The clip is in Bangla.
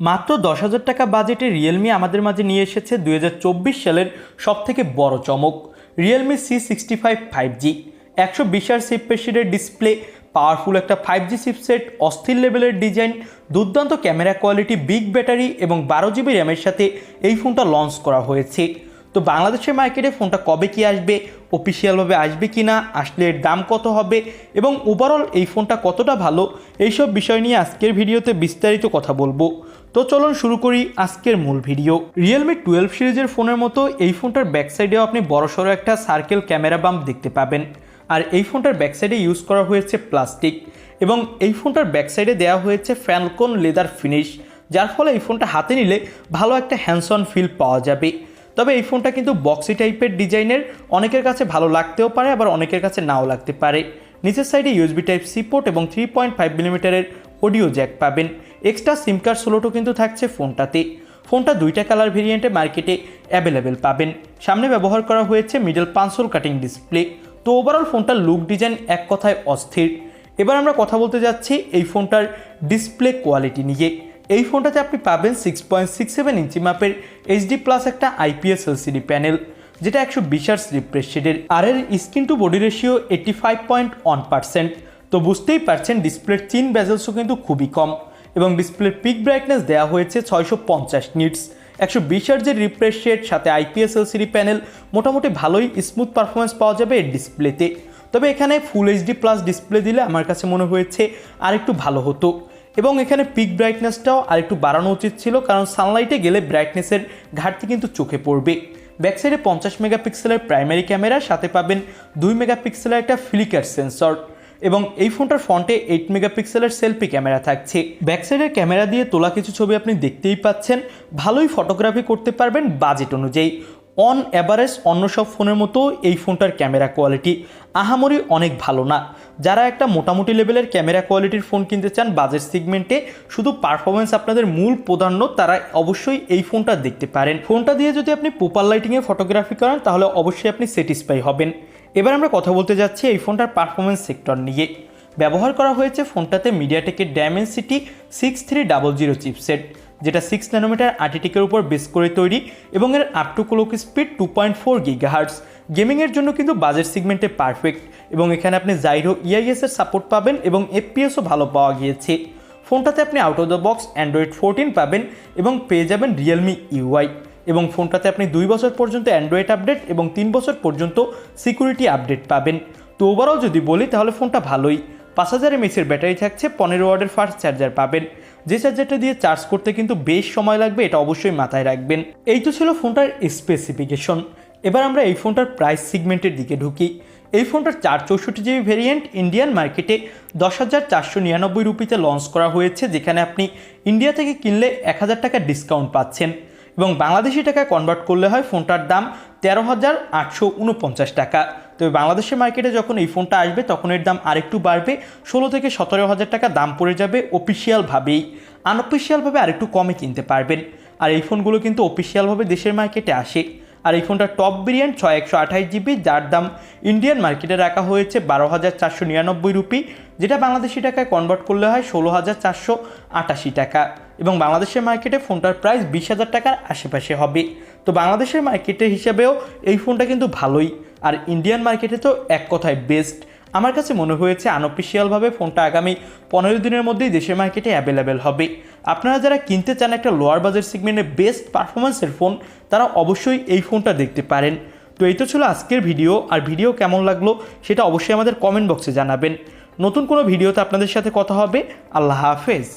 মাত্র দশ হাজার টাকা বাজেটে রিয়েলমি আমাদের মাঝে নিয়ে এসেছে দু হাজার চব্বিশ সালের সবথেকে বড় চমক Realme C sixty five five G একশো বিশার সিপেশিডের ডিসপ্লে পাওয়ারফুল একটা ফাইভ জি চিপসেট অস্থির লেভেলের ডিজাইন দুর্দান্ত ক্যামেরা কোয়ালিটি বিগ ব্যাটারি এবং বারো জিবি র্যামের সাথে এই ফোনটা লঞ্চ করা হয়েছে। তো বাংলাদেশের মার্কেটে ফোনটা কবে কি আসবে অফিসিয়ালভাবে আসবে কি না আসলে এর দাম কত হবে এবং ওভারঅল এই ফোনটা কতটা ভালো, এইসব বিষয় নিয়ে আজকের ভিডিওতে বিস্তারিত কথা বলব। তো চলুন শুরু করি আজকের মূল ভিডিও। রিয়েলমি টুয়েলভ সিরিজের ফোনের মতো এই ফোনটার ব্যাক সাইডেও আপনি বড়সড় একটা সার্কেল ক্যামেরা বাম্প দেখতে পাবেন। আর এই ফোনটার ব্যাক সাইডে ইউজ করা হয়েছে প্লাস্টিক এবং এই ফোনটার ব্যাক সাইডে দেওয়া হয়েছে ফ্যালকন লেদার ফিনিশ যার ফলে এই ফোনটা হাতে নিলে ভালো একটা হ্যান্ডস অন ফিল পাওয়া যাবে। তবে এই ফোনটা কিন্তু বক্সি টাইপের ডিজাইনের, অনেকের কাছে ভালো লাগতেও পারে, আবার অনেকের কাছে নাও লাগতে পারে। নিচের সাইডে ইউএসবি টাইপ সি পোর্ট এবং থ্রি পয়েন্ট ফাইভ মিলিমিটারের অডিও জ্যাক পাবেন। এক্সট্রা সিম কার্ড সোলোটও কিন্তু থাকছে ফোনটাতে। ফোনটা দুইটা কালার ভেরিয়েন্টে মার্কেটে অ্যাভেলেবেল পাবেন। সামনে ব্যবহার করা হয়েছে middle punch hole cutting display তো ওভারঅল ফোনটার লুক ডিজাইন এক কথায় অস্থির। এবার আমরা কথা বলতে যাচ্ছি এই ফোনটার ডিসপ্লে কোয়ালিটি নিয়ে। এই ফোনটাতে আপনি পাবেন six point six seven inch মাপের এইচডি প্লাস একটা আইপিএস এলসিডি প্যানেল যেটা একশো বিশার্স রিফ্রেশ শেডের আর এর screen to body ratio eighty five point one percent তো বুঝতেই পারছেন ডিসপ্লের চিন ব্যাজেলসও কিন্তু খুবই কম। এবং ডিসপ্লের পিক ব্রাইটনেস দেওয়া হয়েছে ছয়শো পঞ্চাশ নিটস একশো বিশ হার্জের রিফ্রেশ রেট সাথে আইপিএস এলসিডি প্যানেল মোটামুটি ভালোই স্মুথ পারফরমেন্স পাওয়া যাবে এর ডিসপ্লেতে। তবে এখানে ফুল এইচডি প্লাস ডিসপ্লে দিলে আমার কাছে মনে হয়েছে আরেকটু ভালো হতো। এবং এখানে পিক ব্রাইটনেসটাও আরেকটু বাড়ানো উচিত ছিল, কারণ সানলাইটে গেলে ব্রাইটনেসের ঘাটতি কিন্তু চোখে পড়বে। ব্যাকসাইডে পঞ্চাশ মেগাপিক্সেলের প্রাইমারি ক্যামেরা সাথে পাবেন দুই মেগাপিক্সেলের একটা ফ্লিকার সেন্সর এবং এই ফোনটার ফ্রন্টে এইট মেগাপিক্সেলের সেলফি ক্যামেরা থাকছে। ব্যাক সাইডের ক্যামেরা দিয়ে তোলা কিছু ছবি আপনি দেখতেই পাচ্ছেন। ভালোই ফটোগ্রাফি করতে পারবেন বাজেট অনুযায়ী। অন অ্যাভারেজ অন্য সব ফোনের মতো এই ফোনটার ক্যামেরা কোয়ালিটি আহামরি অনেক ভালো না। যারা একটা মোটামুটি লেভেলের ক্যামেরা কোয়ালিটির ফোন কিনতে চান বাজেট সিগমেন্টে শুধু পারফরমেন্স আপনাদের মূল প্রাধান্য, তারা অবশ্যই এই ফোনটা দেখতে পারেন। ফোনটা দিয়ে যদি আপনি পোপার লাইটিংয়ে ফটোগ্রাফি করেন, তাহলে অবশ্যই আপনি স্যাটিসফাই হবেন। এবার আমরা কথা বলতে যাচ্ছি এই ফোনটার পারফরমেন্স সেক্টর নিয়ে। ব্যবহার করা হয়েছে ফোনটাতে মিডিয়াটেকের Dimensity six three double zero chipset যেটা সিক্স ন্যানোমিটার আর্টিটিকের উপর বেস করে তৈরি এবং এর up to clock speed two point four gigahertz গেমিংয়ের জন্য কিন্তু বাজেট সিগমেন্টে পারফেক্ট এবং এখানে আপনি জাইরো ইআইএস এর সাপোর্ট পাবেন এবং এফপিএসও ভালো পাওয়া গিয়েছে। ফোনটাতে আপনি out of the box Android fourteen পাবেন এবং পেয়ে যাবেন রিয়েলমি ইউআই এবং ফোনটাতে আপনি দুই বছর পর্যন্ত অ্যান্ড্রয়েড আপডেট এবং তিন বছর পর্যন্ত সিকিউরিটি আপডেট পাবেন। তো ওভারঅল যদি বলি, তাহলে ফোনটা ভালোই। পাঁচ হাজার এমএসের ব্যাটারি থাকছে, পনেরো ওয়ার্ডের ফাস্ট চার্জার পাবেন। যে চার্জারটা দিয়ে চার্জ করতে কিন্তু বেশ সময় লাগবে, এটা অবশ্যই মাথায় রাখবেন। এই তো ছিল ফোনটার স্পেসিফিকেশন এবার আমরা এই ফোনটার প্রাইস সিগমেন্টের দিকে ঢুকি। এই ফোনটার চার চৌষট্টি জিবি ভেরিয়েন্ট ইন্ডিয়ান মার্কেটে দশ হাজার চারশো নিরানব্বই রুপিতে লঞ্চ করা হয়েছে, যেখানে আপনি ইন্ডিয়া থেকে কিনলে এক হাজার টাকা ডিসকাউন্ট পাচ্ছেন। এবং বাংলাদেশি টাকায় কনভার্ট করলে হয় ফোনটার দাম তেরো হাজার আটশো উনপঞ্চাশ টাকা। তবে বাংলাদেশের মার্কেটে যখন এই ফোনটা আসবে, তখন এর দাম আরেকটু বাড়বে। ষোলো থেকে সতেরো হাজার টাকা দাম পড়ে যাবে অফিসিয়ালভাবেই আনঅফিসিয়ালভাবে আরেকটু কমে কিনতে পারবেন। আর এই ফোনগুলো কিন্তু অফিসিয়ালভাবে দেশের মার্কেটে আসে। আর এই ফোনটা টপ ভেরিয়েন্ট ছয় একশো আঠাশ জিবি যার দাম ইন্ডিয়ান মার্কেটে রাখা হয়েছে বারো হাজার চারশো নিরানব্বই রুপি যেটা বাংলাদেশি টাকায় কনভার্ট করলে হয় ষোলো হাজার চারশো আটাশি টাকা। এবং বাংলাদেশের মার্কেটে ফোনটার প্রাইস বিশ হাজার টাকার আশেপাশে হবে। তো বাংলাদেশের মার্কেটের হিসাবেও এই ফোনটা কিন্তু ভালোই। আর ইন্ডিয়ান মার্কেটে তো এক কথায় বেস্ট আমার কাছে মনে হয়েছে আনঅফিসিয়ালভাবে ফোনটা আগামী পনেরো দিনের মধ্যেই দেশের মার্কেটে অ্যাভেলেবেল হবে। আপনারা যারা কিনতে চান একটা লোয়ার বাজেট সেগমেন্টের বেস্ট পারফরমেন্সের ফোন তারা অবশ্যই এই ফোনটা দেখতে পারেন। তো এই তো ছিল আজকের ভিডিও। আর ভিডিও কেমন লাগল সেটা অবশ্যই আমাদের কমেন্ট বক্সে জানাবেন। নতুন কোনো ভিডিওতে আপনাদের সাথে কথা হবে। আল্লাহ হাফেজ।